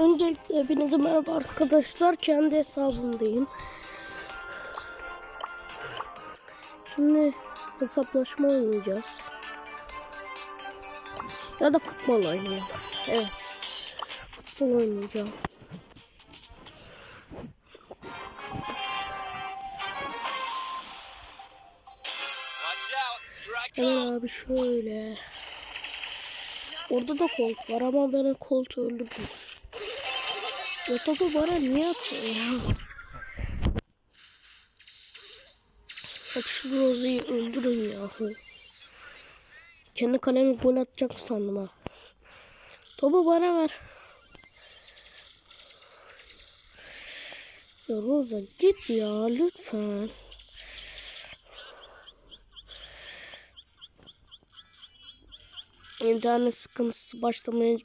Öncelikle hepinize merhaba arkadaşlar. Kendi hesabımdayım. Şimdi hesaplaşma oynayacağız. Ya da futbol oynayalım. Evet. Futbol oynayacağım. Hemen abi şöyle. Orada da kolt var ama ben o koltu öldürdüm. Ya topu bana niye atıyor ya? Bak şu Rose'yi öldürün yahu. Kendi kalemi gol atacak sandım ha. Topu bana ver. Ya Rosa git ya lütfen. İnternet sıkıntısı başlamaya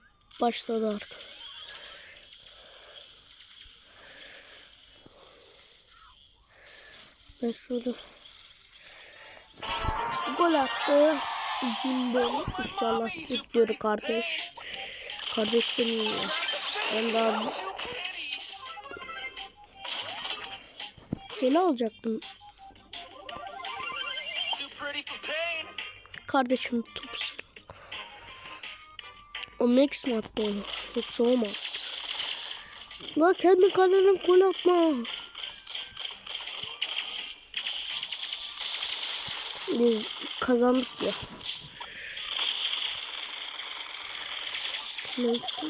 başladı artık. Şurada gol attı. Jimbo inşallah tutuyor kardeş. Kardeşlerim ya. Ben daha seni alacaktım. Kardeşim topsun. O Max mi attı onu? Yoksa o mu attı? La kendi kalene gol atma. Biz kazandık ya. Evet.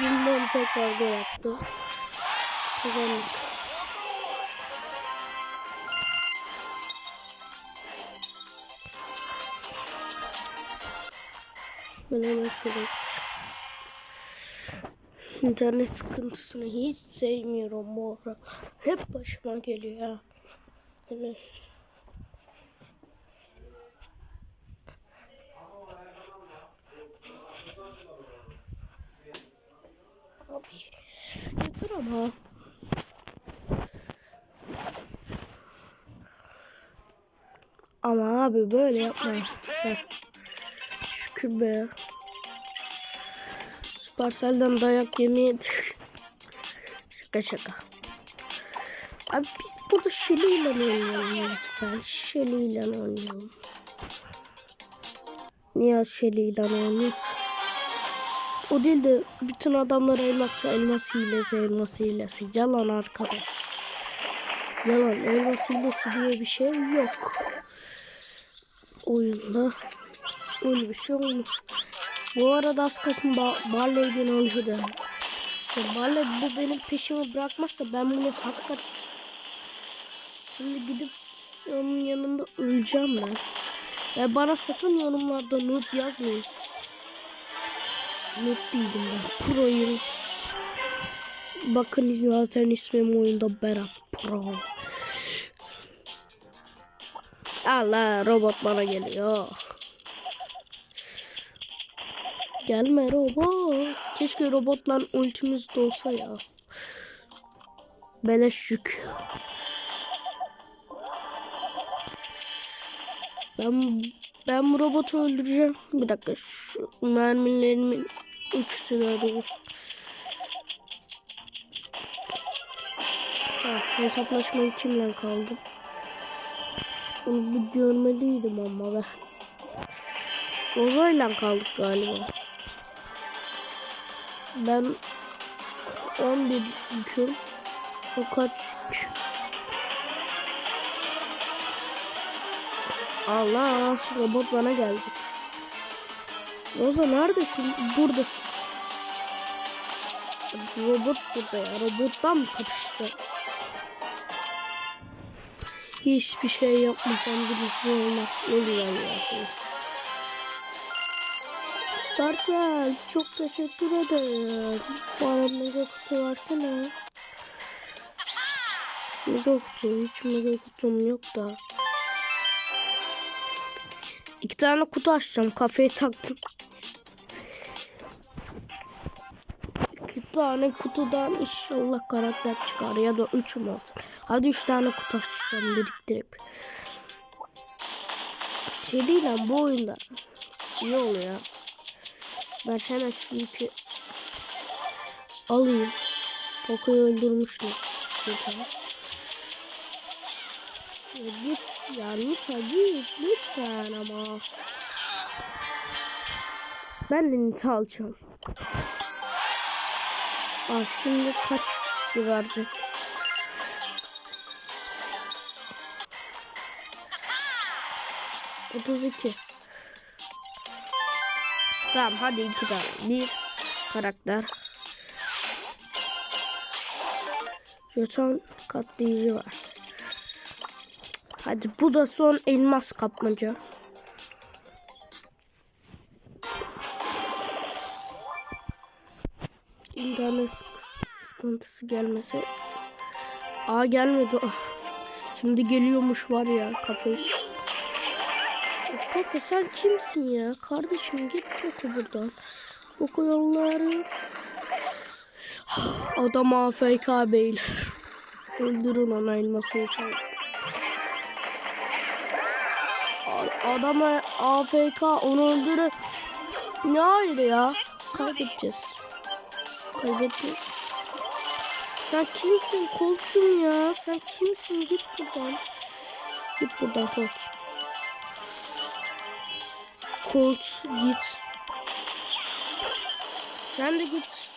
Jimbo tekrar gol attı. Kazandık. Ben hemen şuraya çık- İnternet sıkıntısını hiç sevmiyorum bu ara. Hep başıma geliyor ya. Hani Abi yeter ama. Ama abi böyle yapma. Şükür be. Supercell'den dayak yemeye Şaka şaka. Abi biz burada Shelly ile oynayalım lütfen. Shelly ile oynayalım. Niye Shelly ile oynuyoruz? O değil de bütün adamlar elmas, elmas hilesi, elmas hilesi. Yalan arkadaş. Yalan, elmas hilesi diye bir şey yok. Oyunda öyle bir şey olmaz. Bu arada az kalsın ba Barley'den alıyordu. Ya Barley bu benim peşimi bırakmazsa ben bunu hakikaten şimdi gidip onun yanında öleceğim ben. Ve bana sakın yorumlarda noob yazmayın. Noob değilim ben. Pro'yum. Bakın zaten ismim oyunda Berat Pro. Allah robot bana geliyor. Gelme robot. Keşke robotla ultimiz de olsa ya. Beleş yük. Ben ben bu robotu öldüreceğim. Bir dakika şu mermilerimin üçüsü de doğrusu. Ha, hesaplaşmayı kimle kaldı? Onu bir görmeliydim ama ben. Roza'yla kaldık galiba. Ben 11 yüküm. O kaç yük? Allah robot bana geldi. Roza neredesin? Buradasın. Robot burada ya. Robottan mı kapıştı? Hiçbir şey yapmasam bir olmaz. Ne güzel ya. Starcell çok teşekkür ederim. Bana mega kutu versene. Mega kutu hiç mega kutum yok da. İki tane kutu açacağım. Kafeye taktım. İki tane kutudan inşallah karakter çıkar ya da üç mü olsun. Hadi üç tane kutu açacağım biriktirip. Şey değil lan bu oyunda iyi oluyor. Şu ipi alayım. Poco'yu. Ya git ya lütfen git lütfen ama. Ben de Nita alacağım. Aa şimdi kaç verecek? Otuz iki. Tamam hadi iki tane. Bir karakter. Jeton katlayıcı var. Hadi bu da son elmas kapmaca. İnternet sık- sıkıntısı gelmese. Aa gelmedi. Ah. Şimdi geliyormuş var ya kafes. Koko sen kimsin ya? Kardeşim git Koko buradan. Koko yolları. Adam AFK beyler. Öldürün ona elmasını çal. A- Adam AFK onu öldürün. Ne hayır ya? Kaybedeceğiz. Kaybettik. Sen kimsin koçum ya? Sen kimsin? Git buradan. Git buradan koç. Koç git. Sen de git.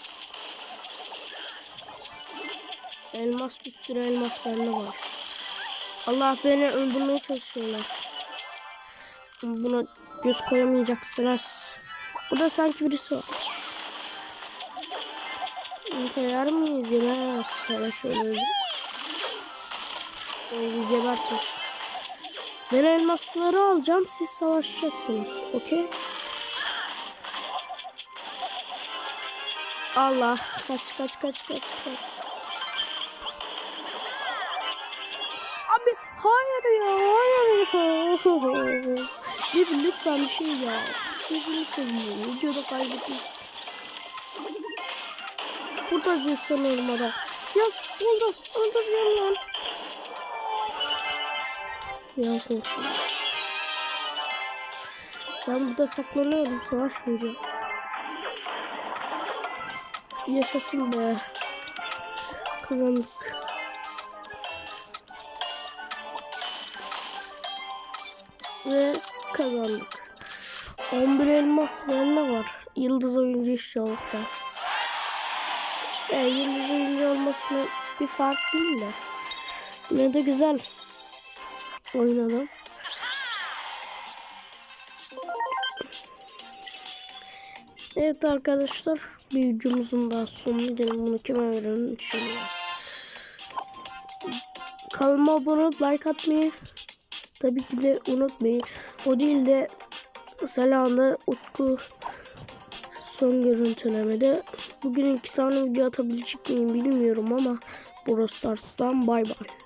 Elmas bir sürü elmas bende var. Allah beni öldürmeye çalışıyorlar. Buna göz koyamayacaksınız. Burada sanki birisi var. Sayar mıyız? Yemez. Sana şöyle öldüm. Gebertin. Ben elmasları alacağım. Siz savaşacaksınız. Okey? Allah. Kaç kaç kaç kaç kaç. Abi hayır ya hayır. Bir lütfen bir şey ya. Gözünü seveyim. Videoda kaybettim. Burada bir sanıyorum adam. Ya korktum. Ben burada saklanıyorum. Savaşmayacağım. Yaşasın be. Kazandık. Ve kazandık. 11 elmas bende var. Yıldız oyuncu inşallah. Yani yıldız oyuncu olmasına bir fark değil de. Yine de güzel oynadım. Evet arkadaşlar bir videomuzun daha sonuna gelin bunu kime verelim şimdi. Kanalıma abone olup like atmayı tabii ki de unutmayın. O değil de Selanda Utku son görüntülemede. Bugün iki tane video atabilecek miyim bilmiyorum ama Brawl Stars'tan bay bay.